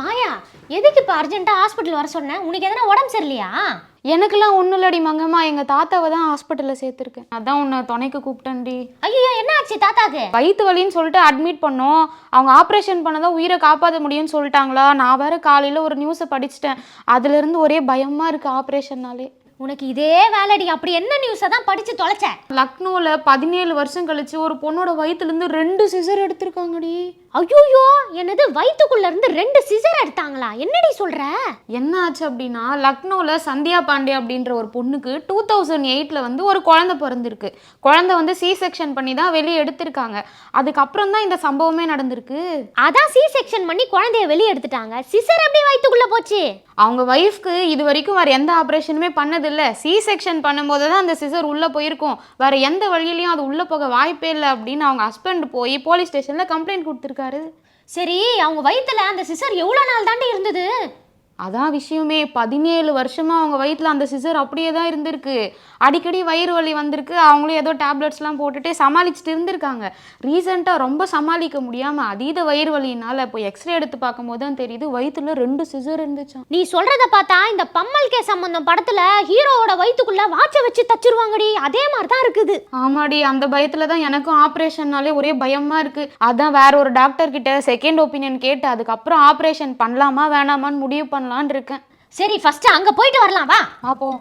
மாயா எதுக்கு இப்போ அர்ஜென்ட்டாக ஹாஸ்பிட்டல் வர சொன்னேன் உனக்கு எதனா உடம்பு சரியில்லையா? எனக்கெல்லாம் ஒன்றும் இல்லடி மங்கம்மா. எங்கள் தாத்தாவை தான் ஹாஸ்பிட்டலில் சேர்த்துருக்கேன். அதான் உன்னை துணைக்கு கூப்பிட்டேன்டி. ஐயோ என்ன ஆச்சு தாத்தாக்கு? வயிற்று வலின்னு சொல்லிட்டு அட்மிட் பண்ணோம். அவங்க ஆப்ரேஷன் பண்ணதான் உயிரை காப்பாற்ற முடியும்னு சொல்லிட்டாங்களா? நான் வேற காலையில் ஒரு நியூஸை படிச்சிட்டேன். அதுலேருந்து ஒரே பயமாக இருக்குது ஆப்ரேஷன்னாலே உனக்கு இதே வேலைடி. அப்படி என்ன நியூஸை தான் படிச்சு தொலைச்ச? லக்னோவில் பதினேழு வருஷம் கழிச்சு ஒரு பொண்ணோட வயிற்றுலேருந்து ரெண்டு சிசர் எடுத்திருக்காங்கடி. ஐயோயோ என்னது வயித்துக்குள்ள இருந்து ரெண்டு சிசர் எடுத்தாங்களா? என்னடி சொல்ற? என்ன ஆச்சு அப்படின்னா லக்னோவில் சந்தியா பாண்டே அப்படின்ற ஒரு பொண்ணுக்கு டூ தௌசண்ட் எயிட்டில் வந்து ஒரு குழந்தை பிறந்திருக்கு. குழந்தை வந்து சி செக்ஷன் பண்ணி தான் வெளியே எடுத்திருக்காங்க. அதுக்கப்புறம் தான் இந்த சம்பவமே நடந்திருக்கு. அதான் சி செக்ஷன் பண்ணி குழந்தைய வெளியே எடுத்துட்டாங்க. சிசர் எப்படி வயித்துக்குள்ள போச்சு? அவங்க ஒய்ஃப்க்கு இது வரைக்கும் வேறு எந்த ஆப்ரேஷனுமே பண்ணதில்லை. சி செக்ஷன் பண்ணும்போது தான் அந்த சிசர் உள்ளே போயிருக்கும். வேறு எந்த வழியிலையும் அது உள்ளே போக வாய்ப்பே இல்லை அப்படின்னு அவங்க ஹஸ்பண்ட் போய் போலீஸ் ஸ்டேஷனில் கம்ப்ளைண்ட் இருக்காரு? சரி அவங்க வயித்துல அந்த சிசர் எவ்வளோ நாள் தாண்டி இருந்தது? அதான் விஷயமே. பதினேழு வருஷமா அவங்க வயிற்றுல அந்த சிசர் அப்படியே தான் இருந்திருக்கு. அடிக்கடி வயிறு வலி வந்திருக்கு. அவங்களும் ஏதோ டேப்லெட்ஸ்லாம் போட்டுட்டு சமாளிச்சுட்டு இருந்திருக்காங்க. ரீசெண்டாக ரொம்ப சமாளிக்க முடியாமல் அதீத வயிறு வலியினால இப்போ எக்ஸ்ரே எடுத்து பார்க்கும்போது தான் தெரியுது வயிற்றுல ரெண்டு சிசர் இருந்துச்சாம். நீ சொல்றத பார்த்தா இந்த பம்மல் கே சம்பந்தம் படத்துல ஹீரோவோட வயித்துக்குள்ள வாட்சை வச்சு தச்சிருவாங்கடி. அதே மாதிரி தான் இருக்குது. ஆமாடி அந்த பயத்தில் தான் எனக்கும் ஆப்ரேஷன்னாலே ஒரே பயமாக இருக்குது அதான் வேற ஒரு டாக்டர் கிட்ட செகண்ட் ஒப்பீனியன் கேட்டு அதுக்கப்புறம் ஆப்ரேஷன் பண்ணலாமா வேணாமான்னு முடிவு பண்ணலான்னு இருக்கேன். சரி ஃபர்ஸ்ட் அங்க போயிட்டு வரலாம். வா. அப்போ